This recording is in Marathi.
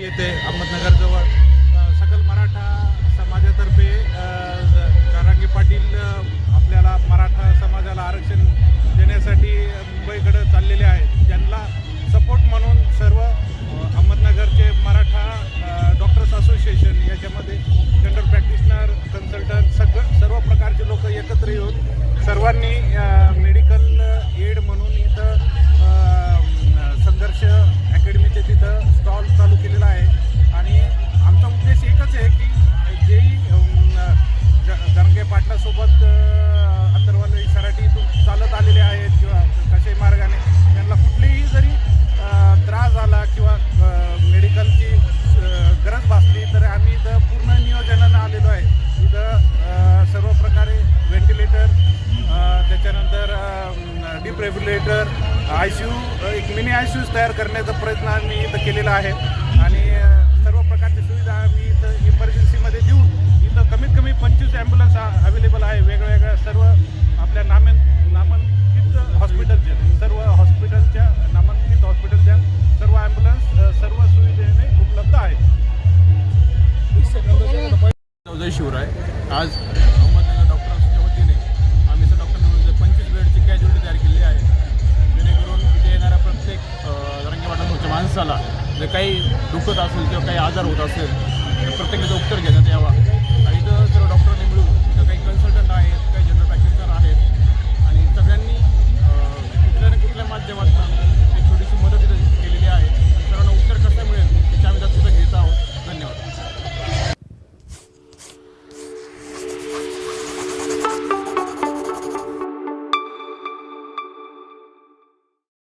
येथे अहमदनगरजवळ. सकल मराठा समाजातर्फे कारांगे पाटील आपल्याला मराठा समाजाला आरक्षण देण्यासाठी मुंबईकडं चाललेले आहेत. त्यांना सपोर्ट म्हणून सर्व अहमदनगरचे मराठा डॉक्टर्स असोसिएशन याच्यामध्ये जनरल प्रॅक्टिशनर कन्सल्टंट सगळं सर्व प्रकारचे लोक एकत्र येऊन सर्वांनी मेडिकल एड म्हणून सोबत पाटलासोबत अ, सराठी इथून चालत आलेले आहेत किंवा कशाही मार्गाने त्यांना कुठलीही जरी त्रास झाला किंवा मेडिकलची गरज भासली तर आम्ही इथं पूर्ण नियोजनानं आलेलो आहे. इथं सर्व प्रकारे व्हेंटिलेटर त्याच्यानंतर deep regulator I C U एक मिनी आय सी यूज तयार करण्याचा प्रयत्न आम्ही इथं केलेला आहे. चौधरी शिवराय आज अहमदनगर डॉक्टर्सच्या वतीने आम्ही सर डॉक्टर पंचवीस बेडची कॅज्युलिटी तयार केली आहे. जेणेकरून इथे येणाऱ्या प्रत्येक रंगीवाटाच्या माणसाला जे काही दुखत असेल किंवा काही आजार होत असेल